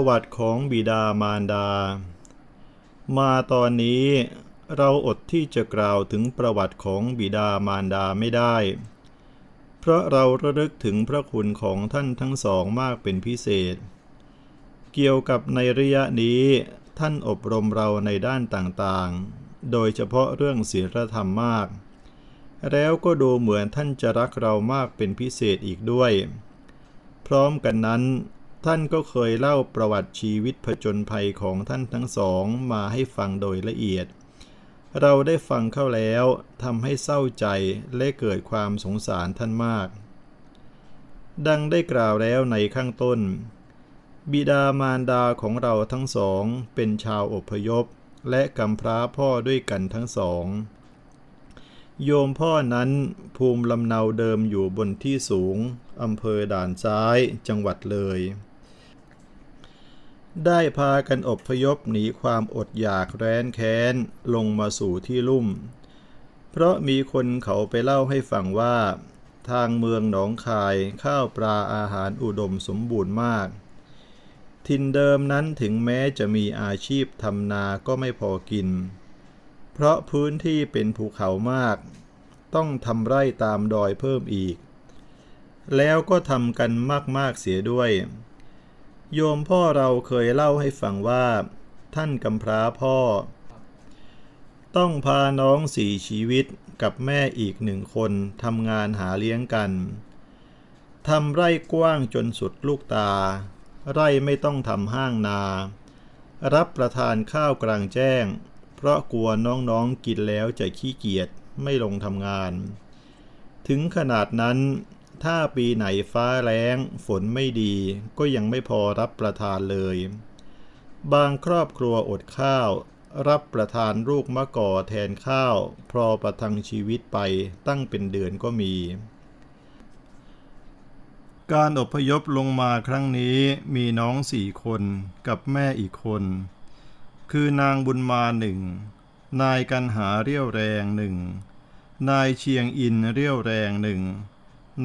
ประวัติของบิดามารดา มาตอนนี้เราอดที่จะกล่าวถึงประวัติของบิดามารดาไม่ได้ เพราะเราระลึกถึงพระคุณของท่านทั้งสองมากเป็นพิเศษ เกี่ยวกับในระยะนี้ท่านอบรมเราในด้านต่างๆ โดยเฉพาะเรื่องศีลธรรมมาก แล้วก็ดูเหมือนท่านจะรักเรามากเป็นพิเศษอีกด้วย พร้อมกันนั้น ท่านก็เคยเล่าประวัติชีวิตผจญภัยของท่านทั้งสองมาให้ฟังโดยละเอียด เราได้ฟังเข้าแล้วทำให้เศร้าใจและเกิดความสงสารท่านมาก ดังได้กล่าวแล้วในข้างต้น บิดามารดาของเราทั้งสองเป็นชาวอพยพ และกำพร้าพ่อด้วยกันทั้งสอง โยมพ่อนั้นภูมิลำเนาเดิมอยู่บนที่สูงอำเภอด่านซ้ายจังหวัดเลย ได้พากันอบพยพหนีความอดอยากแร้นแค้น ลงมาสู่ที่ลุ่ม เพราะมีคนเขาไปเล่าให้ฟังว่า ทางเมืองหนองคายข้าวปลาอาหารอุดมสมบูรณ์มากถิ่นเดิมนั้นถึงแม้จะมีอาชีพทำนาก็ไม่พอกิน เพราะพื้นที่เป็นภูเขามาก ต้องทำไร่ตามดอยเพิ่มอีก แล้วก็ทำกันมากๆเสียด้วย โยมพ่อเราเคยเล่าให้ฟังว่า ท่านกำพร้าพ่อ ต้องพาน้องสี่ชีวิตกับแม่อีกหนึ่งคนทำงานหาเลี้ยงกันทำไร่กว้างจนสุดลูกตา ไร่ไม่ต้องทำห้างนา รับประทานข้าวกลางแจ้ง เพราะกลัวน้องๆกินแล้วจะขี้เกียจไม่ลงทำงาน ถึงขนาดนั้น ถ้าปีไหนฟ้าแล้ง ฝนไม่ดีก็ยังไม่พอรับประทานเลย บางครอบครัวอดข้าว รับประทานลูกมะกอแทนข้าว พอประทังชีวิตไปตั้งเป็นเดือนก็มี การอพยพลงมาครั้งนี้มีน้องสี่คนกับแม่อีกคน คือนางบุญมาหนึ่ง นายกันหาเรี่ยวแรงหนึ่ง นายเชียงอินเรี่ยวแรงหนึ่ง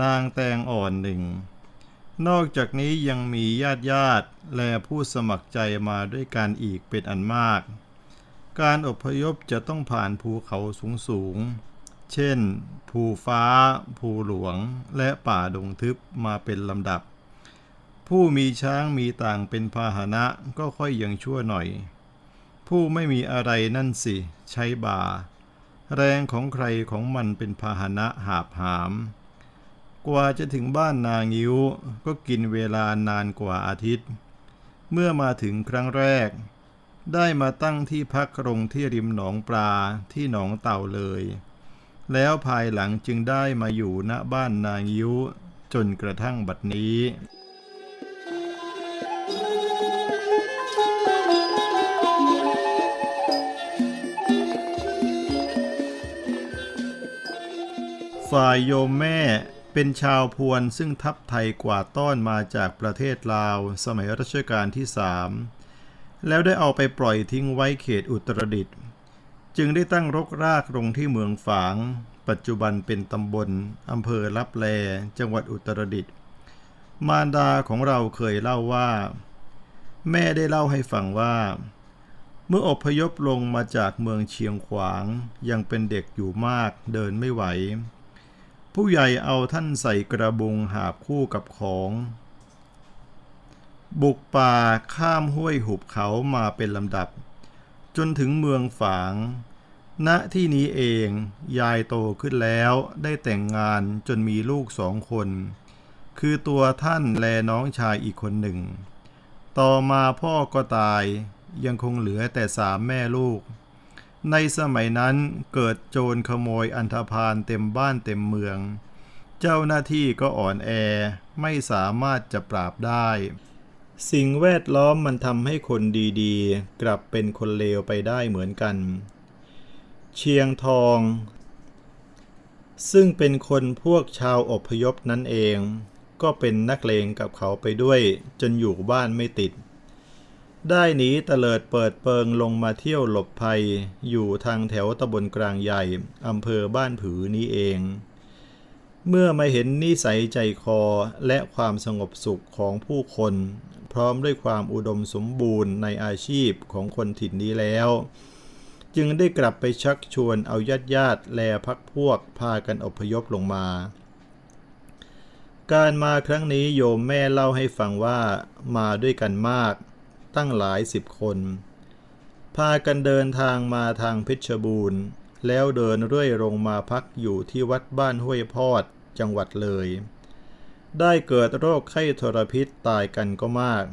นางแตงอ่อนหนึ่ง นอกจากนี้ยังมีญาติญาติและผู้สมัครใจมาด้วยกันอีกเป็นอันมาก การอพยพจะต้องผ่านภูเขาสูงสูงๆเช่น ภูฟ้า ภูหลวง และป่าดงทึบมาเป็นลำดับ ผู้มีช้างมีต่างเป็นพาหนะก็ค่อยยังชั่วหน่อย ผู้ไม่มีอะไรนั่นสิ ใช้บ่าแรงของใครของมันเป็นพาหนะหาบหาม กว่าจะถึงบ้านนางิ้วก็กินเวลานานกว่าอาทิตย์ เมื่อมาถึงครั้งแรก ได้มาตั้งที่พักลงที่ริมหนองปลาที่หนองเต่าเลย แล้วภายหลังจึงได้มาอยู่ณบ้านนางิ้วจนกระทั่งบัดนี้ฝ่ายโยมแม่ เป็นชาวพวนซึ่งทัพไทยกว่าต้อนมาจากประเทศลาวสมัยรัชกาลที่สามแล้วได้เอาไปปล่อยทิ้งไว้เขตอุตรดิตถ์จึงได้ตั้งรกรากลงที่เมืองฝาง ปัจจุบันเป็นตำบลอำเภอลับแล จังหวัดอุตรดิตถ์มารดาของเราเคยเล่าว่า แม่ได้เล่าให้ฟังว่า เมื่ออพยพลงมาจากเมืองเชียงขวางยังเป็นเด็กอยู่มากเดินไม่ไหว ผู้ใหญ่เอาท่านใส่กระบุงหาบคู่กับของ บุกป่าข้ามห้วยหุบเขามาเป็นลำดับ จนถึงเมืองฝาง ณที่นี้เองยายโตขึ้นแล้วได้แต่งงานจนมีลูกสองคน คือตัวท่านและน้องชายอีกคนหนึ่ง ต่อมาพ่อก็ตายยังคงเหลือแต่สามแม่ลูก ในสมัยนั้นเกิดโจรขโมยอันธพาลเต็มบ้านเต็มเมือง เจ้าหน้าที่ก็อ่อนแอไม่สามารถจะปราบได้ สิ่งแวดล้อมมันทำให้คนดีๆ กลับเป็นคนเลวไปได้เหมือนกัน เชียงทอง ซึ่งเป็นคนพวกชาวอพยพนั่นเอง ก็เป็นนักเลงกับเขาไปด้วยจนอยู่บ้านไม่ติด ได้หนีเตลิดเปิดเปิงลงมาเที่ยวหลบภัย อยู่ทางแถวตำบลกลางใหญ่อำเภอบ้านผือนี้เอง เมื่อมาเห็นนิสัยใจคอและความสงบสุขของผู้คน พร้อมด้วยความอุดมสมบูรณ์ในอาชีพของคนถิ่นนี้แล้ว จึงได้กลับไปชักชวนเอาญาติญาติแลพักพวกพากันอพยพลงมาการมาครั้งนี้โยมแม่เล่าให้ฟังว่ามาด้วยกันมาก ตั้งหลายสิบคน พากันเดินทางมาทางเพชรบูรณ์ แล้วเดินเรื่อยลงมาพักอยู่ที่วัดบ้านห้วยพอดจังหวัดเลย ได้เกิดโรคไข้ทรพิษตายกันก็มาก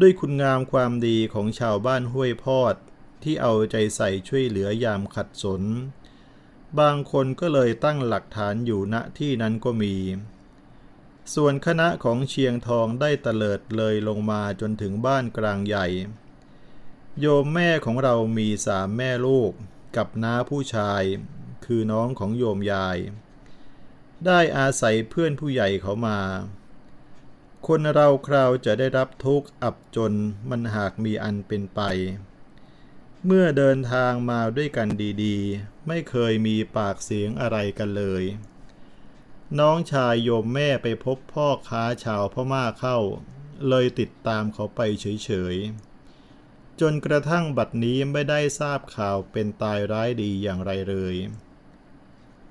ด้วยคุณงามความดีของชาวบ้านห้วยพอดที่เอาใจใส่ช่วยเหลือยามขัดสน บางคนก็เลยตั้งหลักฐานอยู่ณที่นั้นก็มี ส่วนคณะของเชียงทองได้เตลิดเลยลงมาจนถึงบ้านกลางใหญ่ โยมแม่ของเรามีสามแม่ลูกกับน้าผู้ชาย คือน้องของโยมยาย ได้อาศัยเพื่อนผู้ใหญ่เขามา คนเราคราวจะได้รับทุกข์อับจนมันหากมีอันเป็นไป เมื่อเดินทางมาด้วยกันดีๆ ไม่เคยมีปากเสียงอะไรกันเลย น้องชายโยมแม่ไปพบพ่อค้าชาวพม่าเข้า เลยติดตามเขาไปเฉยๆ จนกระทั่งบัดนี้ไม่ได้ทราบข่าวเป็นตายร้ายดีอย่างไรเลย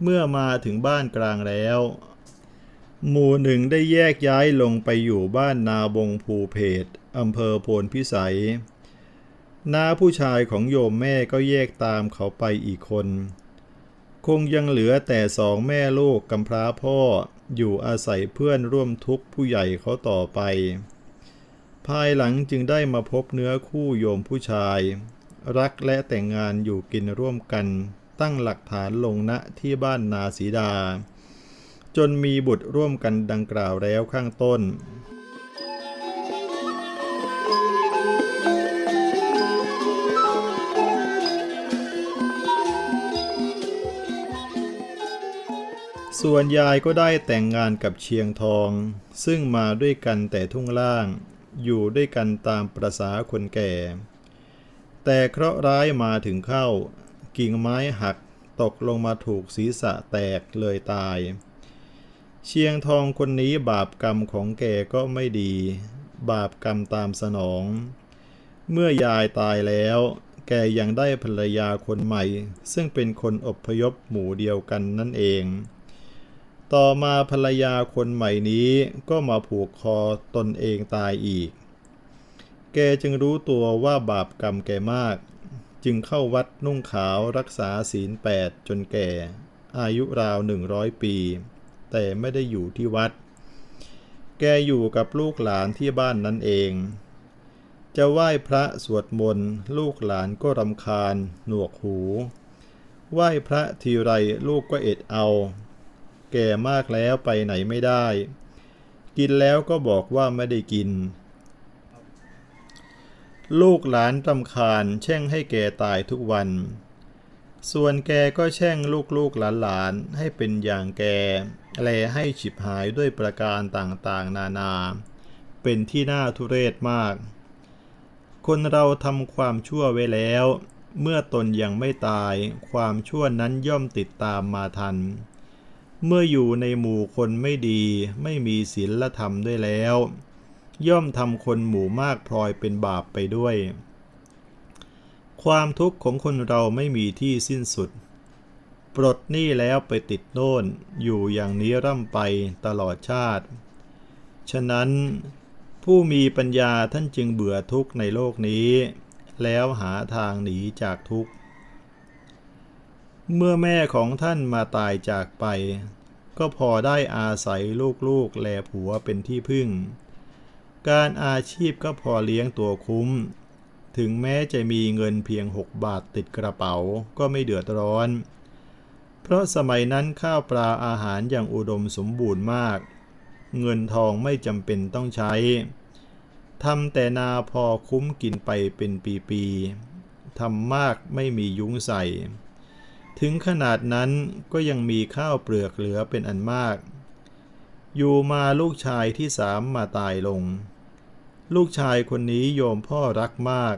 เมื่อมาถึงบ้านกลางแล้ว หมู่หนึ่งได้แยกย้ายลงไปอยู่บ้านนาบงภูเพตอำเภอโพนพิสัยน้าผู้ชายของโยมแม่ก็แยกตามเขาไปอีกคน คงยังเหลือแต่สองแม่ลูกกำพร้าพ่ออยู่อาศัยเพื่อนร่วมทุกข์ผู้ใหญ่เขาต่อไป ภายหลังจึงได้มาพบเนื้อคู่โยมผู้ชาย รักและแต่งงานอยู่กินร่วมกัน ตั้งหลักฐานลงณที่บ้านนาสีดา จนมีบุตรร่วมกันดังกล่าวแล้วข้างต้น ส่วนยายก็ได้แต่งงานกับเชียงทอง ซึ่งมาด้วยกันแต่ทุ่งล่าง อยู่ด้วยกันตามประษาคนแก่ แต่เคราะห์ร้ายมาถึงเข้า กิ่งไม้หักตกลงมาถูกศีรษะแตกเลยตาย เชียงทองคนนี้บาปกรรมของแกก็ไม่ดี บาปกรรมตามสนอง เมื่อยายตายแล้ว แกยังได้ภรรยาคนใหม่ ซึ่งเป็นคนอพยพหมู่เดียวกันนั่นเอง ต่อมาภรรยาคนใหม่นี้ก็มาผูกคอตนเองตายอีก แกจึงรู้ตัวว่าบาปกรรมแกมาก จึงเข้าวัดนุ่งขาวรักษาศีลแปดจนแก่ อายุราวหนึ่งร้อยปี แต่ไม่ได้อยู่ที่วัด แกอยู่กับลูกหลานที่บ้านนั่นเอง จะไหว้พระสวดมนต์ลูกหลานก็รำคาญ หนวกหู ไหว้พระทีไรลูกก็เอ็ดเอา แก่มากแล้วไปไหนไม่ได้ กินแล้วก็บอกว่าไม่ได้กิน ลูกหลานรำคาญแช่งให้แกตายทุกวัน ส่วนแกก็แช่งลูกๆหลานๆให้เป็นอย่างแก แลให้ฉิบหายด้วยประการต่างๆ นานา เป็นที่น่าทุเรศมาก คนเราทำความชั่วไว้แล้วเมื่อตนยังไม่ตาย ความชั่วนั้นย่อมติดตามมาทัน เมื่ออยู่ในหมู่คนไม่ดีไม่มีศีลธรรมด้วยแล้ว ย่อมทำคนหมู่มากพลอยเป็นบาปไปด้วย ความทุกข์ของคนเราไม่มีที่สิ้นสุด ปลดหนี้แล้วไปติดโน่นอยู่อย่างนี้ร่ำไปตลอดชาติ ฉะนั้นผู้มีปัญญาท่านจึงเบื่อทุกข์ในโลกนี้ แล้วหาทางหนีจากทุกข์ เมื่อแม่ของท่านมาตายจากไป ก็พอได้อาศัยลูกๆแลผัวเป็นที่พึ่ง การอาชีพก็พอเลี้ยงตัวคุ้ม ถึงแม้จะมีเงินเพียงหกบาทติดกระเป๋าก็ไม่เดือดร้อน เพราะสมัยนั้นข้าวปลาอาหารอย่างอุดมสมบูรณ์มาก เงินทองไม่จำเป็นต้องใช้ทำแต่นาพอคุ้มกินไปเป็นปีๆทำมากไม่มียุ้งใส่ ถึงขนาดนั้นก็ยังมีข้าวเปลือกเหลือเป็นอันมาก อยู่มาลูกชายที่สามมาตายลง ลูกชายคนนี้โยมพ่อรักมาก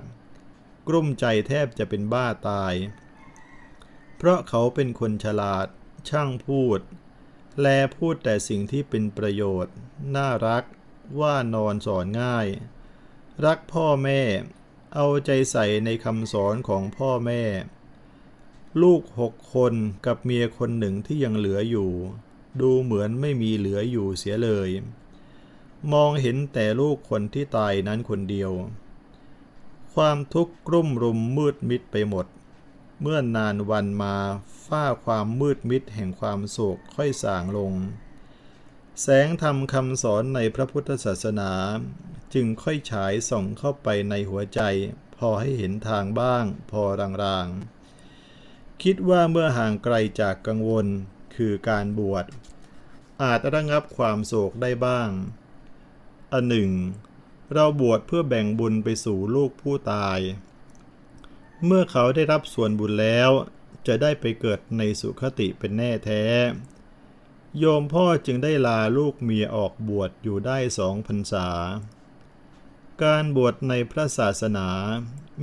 กลุ้มใจแทบจะเป็นบ้าตาย เพราะเขาเป็นคนฉลาด ช่างพูด แลพูดแต่สิ่งที่เป็นประโยชน์ น่ารัก ว่านอนสอนง่าย รักพ่อแม่ เอาใจใส่ในคำสอนของพ่อแม่ ลูกหกคนกับเมียคนหนึ่งที่ยังเหลืออยู่ ดูเหมือนไม่มีเหลืออยู่เสียเลย มองเห็นแต่ลูกคนที่ตายนั้นคนเดียว ความทุกข์กลุ่มรุมมืดมิดไปหมด เมื่อนานวันมาฝ้าความมืดมิดแห่งความโศกค่อยสางลง แสงธรรมคำสอนในพระพุทธศาสนาจึงค่อยฉายส่องเข้าไปในหัวใจ พอให้เห็นทางบ้างพอรางๆ คิดว่าเมื่อห่างไกลจากกังวลคือการบวช อาจระงับความโศกได้บ้าง อันหนึ่ง เราบวชเพื่อแบ่งบุญไปสู่ลูกผู้ตาย เมื่อเขาได้รับส่วนบุญแล้ว จะได้ไปเกิดในสุคติเป็นแน่แท้ โยมพ่อจึงได้ลาลูกเมียออกบวชอยู่ได้สองพรรษา การบวชในพระศาสนา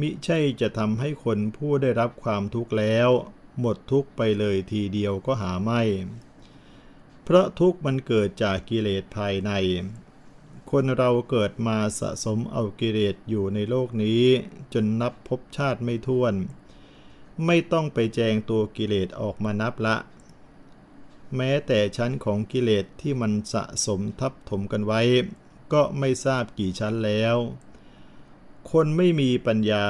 มิใช่จะทำให้คนผู้ได้รับความทุกข์แล้ว หมดทุกข์ไปเลยทีเดียวก็หาไม่ เพราะทุกข์มันเกิดจากกิเลสภายใน คนเราเกิดมาสะสมเอากิเลสอยู่ในโลกนี้ จนนับพบชาติไม่ถ้วน ไม่ต้องไปแจงตัวกิเลสออกมานับละ แม้แต่ชั้นของกิเลสที่มันสะสมทับถมกันไว้ ก็ไม่ทราบกี่ชั้นแล้ว คนไม่มีปัญญา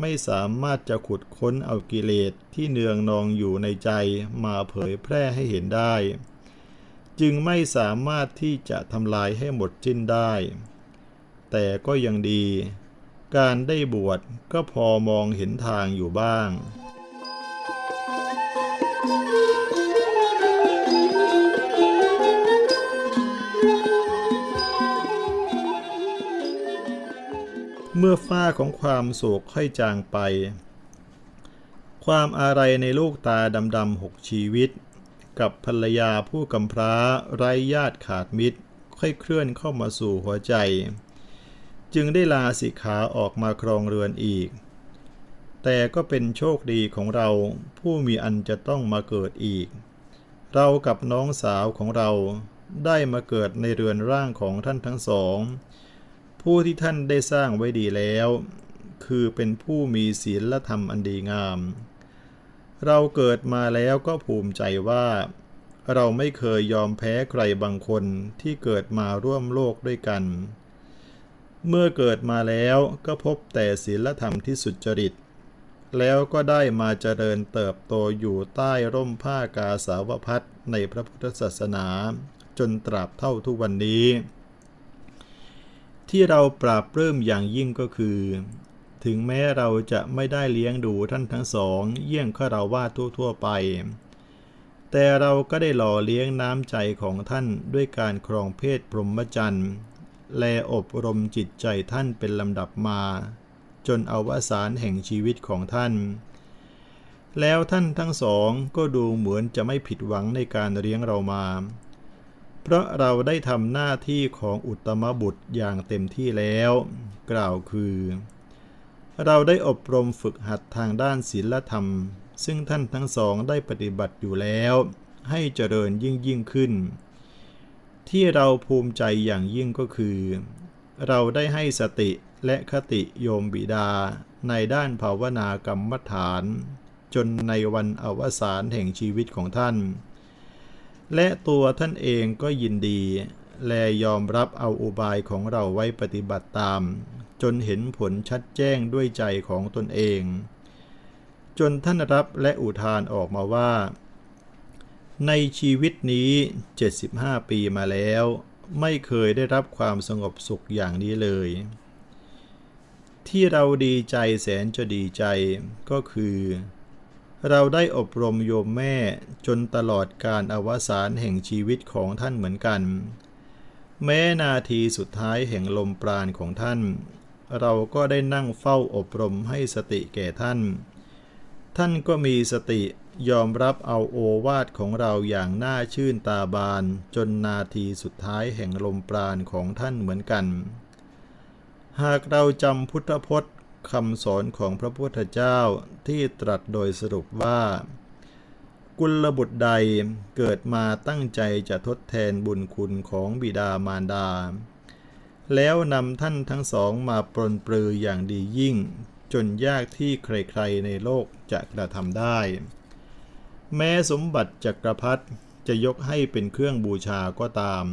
ไม่สามารถจะขุดค้นเอากิเลสที่เนืองนองอยู่ในใจมาเผยแพร่ให้เห็นได้ จึงไม่สามารถที่จะทำลายให้หมดสิ้นได้ แต่ก็ยังดี การได้บวชก็พอมองเห็นทางอยู่บ้าง เมื่อฝ้าของความโศกค่อยจางไป ความอาลัยในลูกตาดำๆหกชีวิต กับภรรยาผู้กำพร้าไร้ญาติขาดมิตร ค่อยเคลื่อนเข้ามาสู่หัวใจ จึงได้ลาสิกขาออกมาครองเรือนอีก แต่ก็เป็นโชคดีของเราผู้มีอันจะต้องมาเกิดอีก เรากับน้องสาวของเราได้มาเกิดในเรือนร่างของท่านทั้งสอง ผู้ที่ท่านได้สร้างไว้ดีแล้ว คือเป็นผู้มีศีลและธรรมอันดีงาม เราเกิดมาแล้วก็ภูมิใจว่า เราไม่เคยยอมแพ้ใครบางคนที่เกิดมาร่วมโลกด้วยกัน เมื่อเกิดมาแล้วก็พบแต่ศีลธรรมที่สุจริต แล้วก็ได้มาเจริญเติบโตอยู่ใต้ร่มผ้ากาสาวพัดในพระพุทธศาสนา จนตราบเท่าทุกวันนี้ ที่เราปราบปลื้มอย่างยิ่งก็คือ ถึงแม้เราจะไม่ได้เลี้ยงดูท่านทั้งสอง เยี่ยงข้าเราว่าทั่วๆไป แต่เราก็ได้หล่อเลี้ยงน้ำใจของท่านด้วยการครองเพศพรหมจรรย์แลอบรมจิตใจท่านเป็นลำดับมา จนอวสานแห่งชีวิตของท่าน แล้วท่านทั้งสองก็ดูเหมือนจะไม่ผิดหวังในการเลี้ยงเรามา เพราะเราได้ทำหน้าที่ของอุตตมบุตรอย่างเต็มที่แล้ว กล่าวคือ เราได้อบรมฝึกหัดทางด้านศีลธรรม ซึ่งท่านทั้งสองได้ปฏิบัติอยู่แล้ว ให้เจริญยิ่งยิ่งขึ้น ที่เราภูมิใจอย่างยิ่งก็คือ เราได้ให้สติและคติโยมบิดาในด้านภาวนากรรมฐาน จนในวันอวสานแห่งชีวิตของท่าน และตัวท่านเองก็ยินดี และยอมรับเอาอุบายของเราไว้ปฏิบัติตาม จนเห็นผลชัดแจ้งด้วยใจของตนเอง จนท่านรับและอุทานออกมาว่า ในชีวิตนี้ 75 ปีมาแล้ว ไม่เคยได้รับความสงบสุขอย่างนี้เลย ที่เราดีใจแสนจะดีใจก็คือ เราได้อบรมโยมแม่จนตลอดการอวสานแห่งชีวิตของท่านเหมือนกัน แม้นาทีสุดท้ายแห่งลมปราณของท่าน เราก็ได้นั่งเฝ้าอบรมให้สติแก่ท่าน ท่านก็มีสติยอมรับเอาโอวาทของเราอย่างน่าชื่นตาบานจนนาทีสุดท้ายแห่งลมปราณของท่านเหมือนกัน หากเราจำพุทธพจน์ คำสอนของพระพุทธเจ้าที่ตรัสโดยสรุปว่า กุลบุตรใดเกิดมาตั้งใจจะทดแทนบุญคุณของบิดามารดา แล้วนำท่านทั้งสองมาปรนปรืออย่างดียิ่ง จนยากที่ใครๆในโลกจะกระทำได้ แม้สมบัติจักรพรรดิจะยกให้เป็นเครื่องบูชาก็ตาม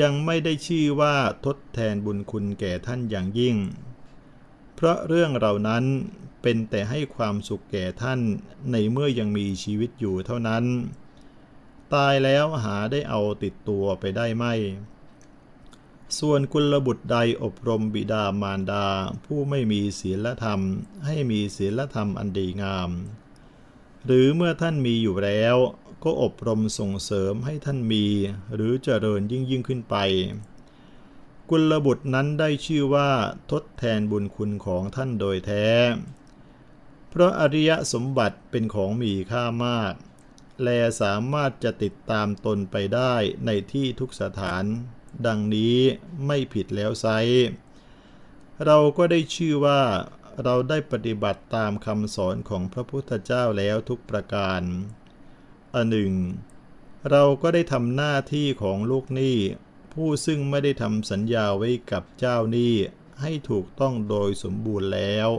ยังไม่ได้ชื่อว่าทดแทนบุญคุณแก่ท่านอย่างยิ่ง พราะเรื่องเหล่านั้นเป็นแต่ให้ความสุขแก่ท่านในเมื่อยังมีชีวิตอยู่เท่านั้น ตายแล้วหาได้เอาติดตัวไปได้ไหมส่วนกุลบุตรใดอบรมบิดามารดา ผู้ไม่มีศีลธรรม ให้มีศีลธรรมอันดีงาม หรือเมื่อท่านมีอยู่แล้ว ก็อบรมส่งเสริมให้ท่านมี หรือเจริญยิ่งยิ่งขึ้นไป กุลบุตรนั้นได้ชื่อว่าทดแทนบุญคุณของท่านโดยแท้ เพราะอริยสมบัติเป็นของมีค่ามาก แลสามารถจะติดตามตนไปได้ในที่ทุกสถาน ดังนี้ไม่ผิดแล้วไซเราก็ได้ชื่อว่าเราได้ปฏิบัติตามคำสอนของพระพุทธเจ้าแล้วทุกประการ อันหนึ่ง เราก็ได้ทำหน้าที่ของลูกหนี้ ผู้ซึ่งไม่ได้ทำสัญญาไว้กับเจ้าหนี้ให้ถูกต้องโดยสมบูรณ์แล้ว